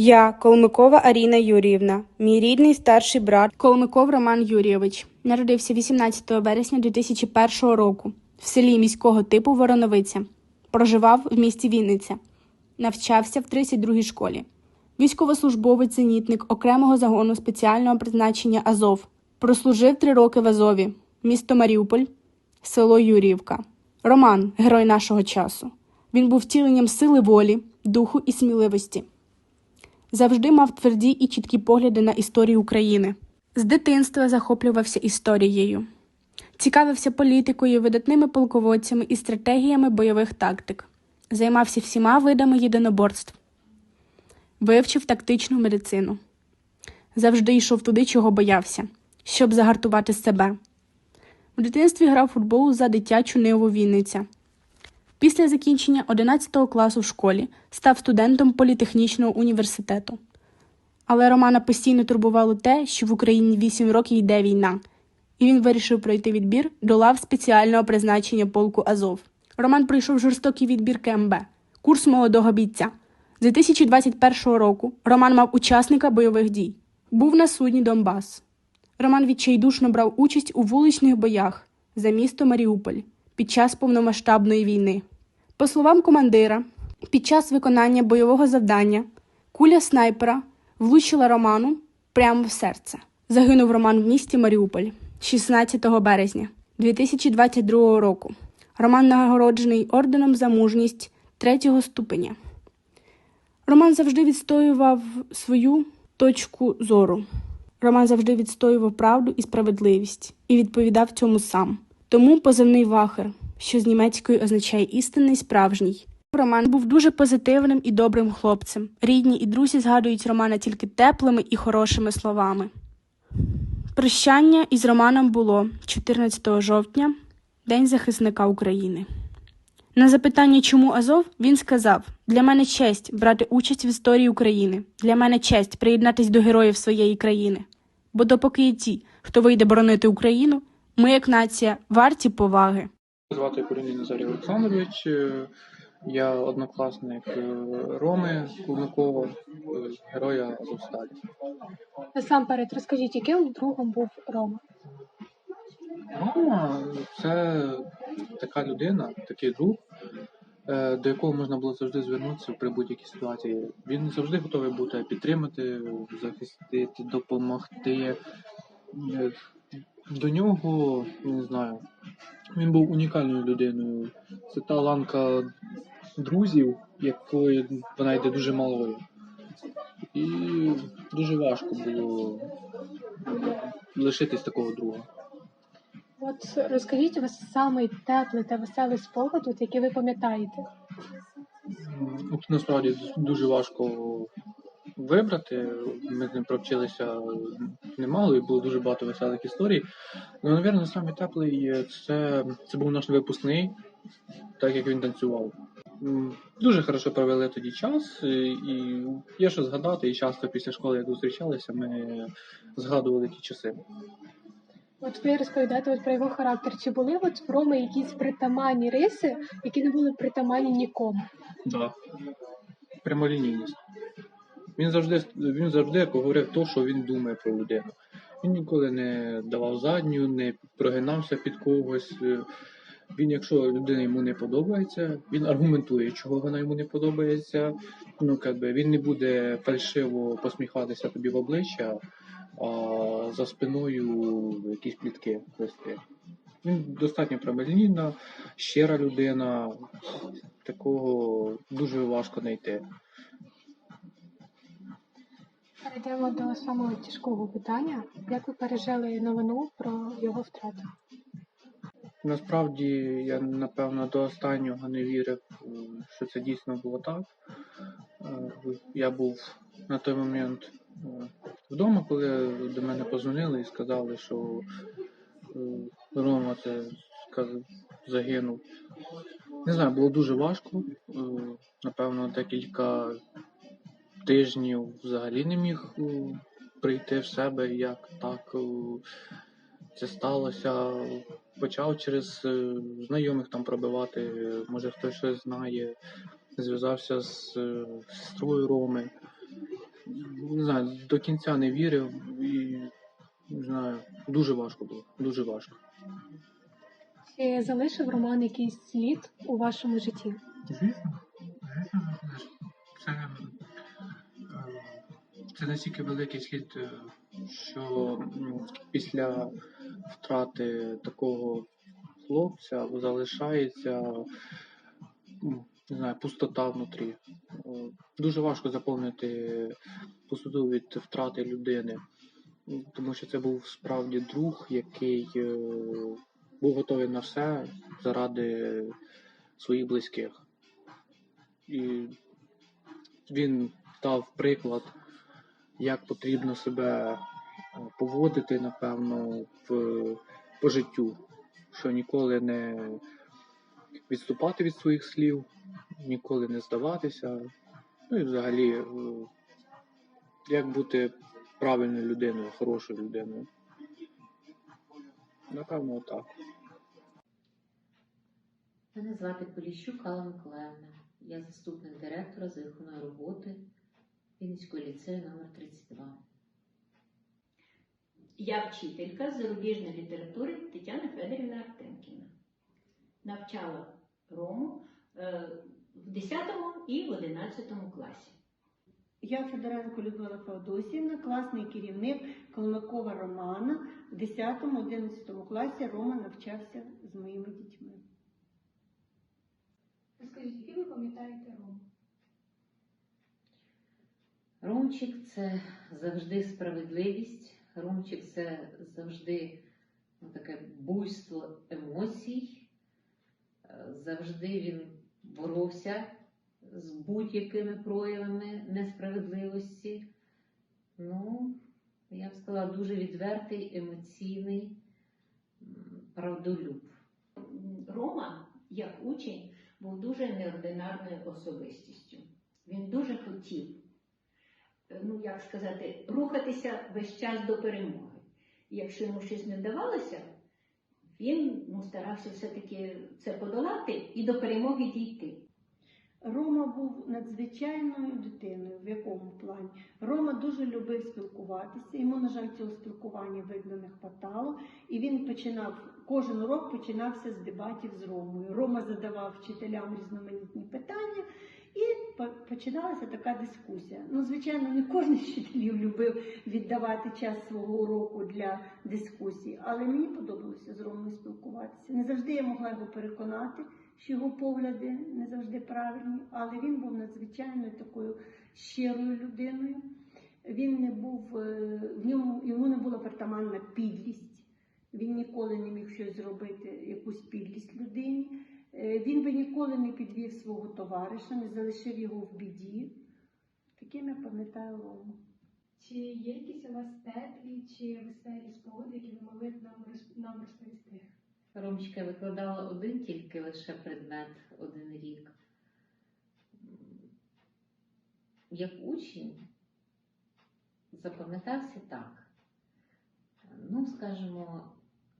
Я Колмикова Аріна Юріївна, мій рідний старший брат Колмиков Роман Юрійович. Народився 18 вересня 2001 року в селі міського типу Вороновиця. Проживав в місті Вінниця. Навчався в 32-й школі. Військовослужбовець зенітник окремого загону спеціального призначення Азов. Прослужив три роки в Азові, місто Маріуполь, село Юріївка. Роман герой нашого часу. Він був втіленням сили волі, духу і сміливості. Завжди мав тверді і чіткі погляди на історію України. З дитинства захоплювався історією, цікавився політикою, видатними полководцями і стратегіями бойових тактик, займався всіма видами єдиноборств, вивчив тактичну медицину. Завжди йшов туди, чого боявся, щоб загартувати себе. У дитинстві грав футбол за дитячу ниву Вінниця. Після закінчення 11 класу в школі став студентом політехнічного університету. Але Романа постійно турбувало те, що в Україні 8 років йде війна, і він вирішив пройти відбір до лав спеціального призначення полку Азов. Роман пройшов жорстокий відбір КМБ, курс молодого бійця. З 2021 року Роман мав учасника бойових дій. Був на судні Донбас. Роман відчайдушно брав участь у вуличних боях за місто Маріуполь під час повномасштабної війни. По словам командира, під час виконання бойового завдання куля снайпера влучила Роману прямо в серце. Загинув Роман в місті Маріуполь 16 березня 2022 року. Роман нагороджений орденом за мужність третього ступеня. Роман завжди відстоював свою точку зору. Роман завжди відстоював правду і справедливість і відповідав цьому сам. Тому позивний вахер, що з німецької означає істинний справжній. Роман був дуже позитивним і добрим хлопцем. Рідні і друзі згадують Романа тільки теплими і хорошими словами. Прощання із Романом було 14 жовтня, День захисника України. На запитання, чому Азов, він сказав: Для мене честь брати участь в історії України. Для мене честь приєднатись до героїв своєї країни. Бо допоки є ті, хто вийде боронити Україну, ми, як нація, варті поваги. Звати Куріній Назарій Олександрович. Е, Я однокласник е, Роми Куликова, е, героя Азовсталі. Насамперед, розкажіть, яким другом був Рома? Рома це така людина, такий друг, до якого можна було завжди звернутися при будь-якій ситуації. Він завжди готовий бути підтримати, захистити, допомогти. До нього, не знаю, він був унікальною людиною. Це та ланка друзів, якої вона йде дуже малою. І дуже важко було лишитись такого друга. От розкажіть у вас самий теплий та веселий спогад, от, який ви пам'ятаєте. От насправді дуже важко вибрати. Ми з ним провчилися немало і було дуже багато веселих історій. Ну, напевно, самий теплий це, це був наш випускний, так як він танцював. Дуже хорошо провели тоді час, і є що згадати, і часто після школи, як зустрічалися, ми згадували ті часи. От ви розповідаєте от про його характер. Чи були от в Роми якісь притаманні риси, які не були притаманні нікому? Да. Прямолінійність. Він завжди, він завжди говорив те, що він думає про людину. Він ніколи не давав задню, не прогинався під когось. Він, якщо людина йому не подобається, він аргументує, чого вона йому не подобається. Ну, как би, він не буде фальшиво посміхатися тобі в обличчя, а за спиною якісь плітки вести. Він достатньо прямолінійна, щира людина, такого дуже важко знайти. Перейдемо до самого тяжкого питання. Як ви пережили новину про його втрату? Насправді я напевно до останнього не вірив, е, що це дійсно було так. Е, Я був на той момент е, вдома, коли до мене позвонили і сказали, що Рома це загинув. Не знаю, було дуже важко. Напевно, декілька тижнів взагалі не міг е, прийти в себе, як так е, це сталося. Почав через е, знайомих там пробивати, може хтось щось знає. Зв'язався з сестрою Роми. Не знаю, до кінця не вірив і не знаю, дуже важко було. Дуже важко. Чи залишив роман якийсь слід у вашому житті? Звісно, звісно, це, е, це настільки великий слід, е, що після втрати такого хлопця залишається не знаю, пустота внутрі. Е, Дуже важко заповнити пустоту від втрати людини, тому що це був справді друг, який е, був готовий на все заради своїх близьких. І він дав приклад, як потрібно себе е, поводити, напевно, в, по життю, що ніколи не відступати від своїх слів, ніколи не здаватися. Ну і взагалі, е, як бути правильною людиною, хорошою людиною. Напевно, так. Мене звати Поліщук Алла Миколаївна. Я заступник директора з виховної роботи Вінницького ліцею номер 32. Я вчителька з зарубіжної літератури Тетяна Федорівна Артемкіна. Навчала Рому е, в 10 і в 11 класі. Я Федоренко Людмила Феодосівна, класний керівник Колмакова Романа. В 10-11 класі Рома навчався з моїми дітьми. Розкажіть, які ви пам'ятаєте Рому? Ромчик це завжди справедливість. Ромчик це завжди ну, таке буйство емоцій. Е, Завжди він боровся з будь-якими проявами несправедливості. Ну, я б сказала, дуже відвертий, емоційний, правдолюб. Рома, як учень, був дуже неординарною особистістю. Він дуже хотів, ну як сказати, рухатися весь час до перемоги. І якщо йому щось не вдавалося, він ну, старався все-таки це подолати і до перемоги дійти. Рома був надзвичайною дитиною. В якому плані? Рома дуже любив спілкуватися. Йому, на жаль, цього спілкування видно не хватало. І він починав, кожен урок починався з дебатів з Ромою. Рома задавав вчителям різноманітні питання, починалася така дискусія. Ну, звичайно, не кожен вчителів любив віддавати час свого уроку для дискусії, але мені подобалося з Ромою спілкуватися. Не завжди я могла його переконати, що його погляди не завжди правильні, але він був надзвичайно такою щирою людиною. Він не був е, в ньому йому не була притаманна підлість. Він ніколи не міг щось зробити, якусь підлість людині. Е, Він би ніколи не підвів свого товариша, не залишив його в біді. Таким я пам'ятаю Рому. Чи є якісь у вас теплі чи веселі спогади, які ви могли б нам, нам розповісти? Ромчика викладала один тільки лише предмет один рік. Як учень запам'ятався так. Ну, скажімо,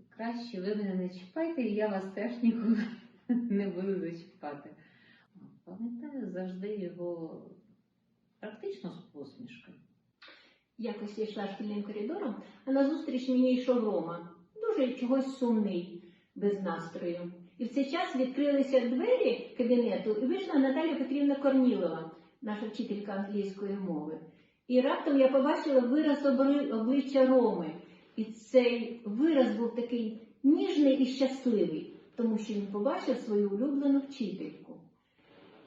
краще ви мене не чіпайте, і я вас теж ніколи не буду зачіпати. Пам'ятаю завжди його практично з посмішкою. Якось йшла шкільним коридором, а назустріч мені йшов Рома, дуже чогось сумний, без настрою. І в цей час відкрилися двері кабінету, і вийшла Наталя Петрівна Корнілова, наша вчителька англійської мови. І раптом я побачила вираз обличчя Роми. І цей вираз був такий ніжний і щасливий, тому що він побачив свою улюблену вчительку.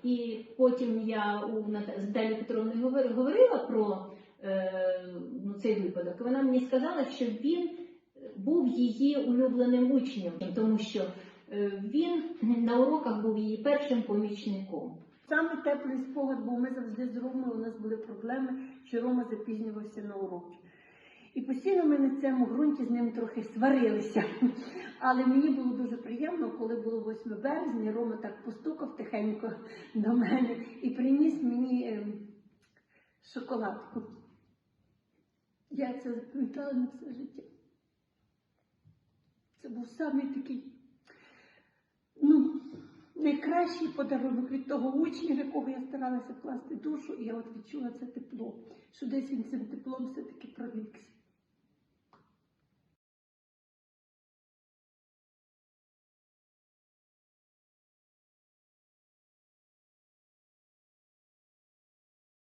І потім я у Наталі Петровною говор- говорила про е, ну, цей випадок. Вона мені сказала, що він був її улюбленим учнем, тому що е, він на уроках був її першим помічником. Саме теплий спогад, бо ми завжди з Ромою, у нас були проблеми, що Рома запізнювався на уроки. І постійно ми на цьому ґрунті з ним трохи сварилися. Але мені було дуже приємно, коли було 8 березня, Рома так постукав тихенько до мене і приніс мені ем, шоколадку. Я це запам'ятала на все життя. Це був самий такий, ну, найкращий подарунок від того учня, якого я старалася вкласти душу, і я от відчула це тепло, що десь він цим теплом все-таки проникся.